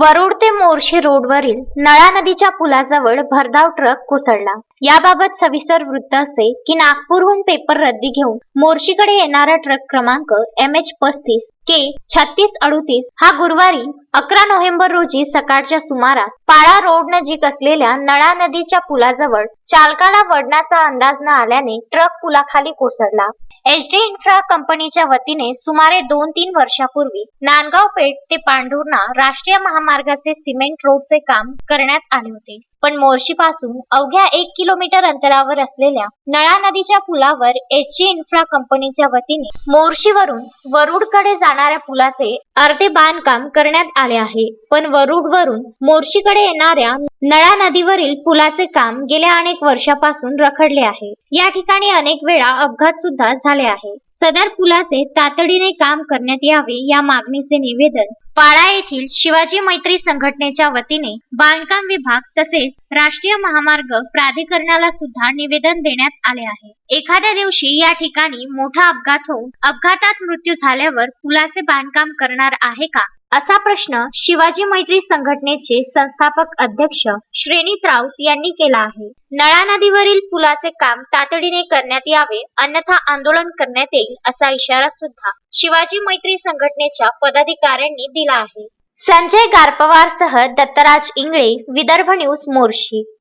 वरुड ते मोर्शी रोडवरील नळा नदीच्या पुलाजवळ भरधाव ट्रक कोसळला. याबाबत सविस्तर वृत्त असे की नागपूरहून पेपर रद्दी घेऊन मोर्शीकडे येणारा ट्रक क्रमांक एम एच पस्तीस के छत्तीस अडुतीस हा गुरुवारी अकरा नोव्हेंबर रोजी सकाळच्या सुमारास पाळा रोड नजीक असलेल्या नळा नदीच्या पुलाजवळ चालकाला वडण्याचा अंदाज न आल्याने ट्रक पुलाखाली कोसळला. एच डी इन्फ्रा कंपनीच्या वतीने सुमारे दोन तीन वर्षापूर्वी नांदगाव पेठ ते पांढुर्णा राष्ट्रीय महामार्गाचे सिमेंट रोडचे काम करण्यात आले होते. पण मोर्शी पासून अवघ्या एक किलोमीटर अंतरावर असलेल्या नळा नदीच्या पुलावर एच इन्फ्रा कंपनीच्या वतीने मोर्शीवरून वरुडकडे जाणाऱ्या पुलाचे अर्धे बांधकाम करण्यात आले आहे. पण वरुडवरून मोर्शीकडे येणाऱ्या नळा नदीवरील पुलाचे काम गेल्या अनेक वर्षापासून रखडले आहे. या ठिकाणी अनेक वेळा अपघात सुद्धा झाले आहे. सदर पुलाचे तातडीने काम करण्यात यावे या मागणीचे निवेदन पाळा येथील शिवाजी मैत्री संघटनेच्या वतीने बांधकाम विभाग तसेच राष्ट्रीय महामार्ग प्राधिकरणाला सुद्धा निवेदन देण्यात आले आहे. एखाद्या दिवशी या ठिकाणी मोठा अपघात होऊन अपघातात मृत्यू झाल्यावर पुलाचे बांधकाम करणार आहे का? असा प्रश्न शिवाजी मैत्री संघटनेचे संस्थापक अध्यक्ष श्रेणीत राऊत यांनी केला आहे. नळा नदीवरील पुलाचे काम तातडीने करण्यात यावे अन्यथा आंदोलन करण्यात येईल असा इशारा सुद्धा शिवाजी मैत्री संघटनेच्या पदाधिकाऱ्यांनी दिला आहे. संजय गारपवारसह दत्तराज इंगळे विदर्भ न्यूज मोर्शी.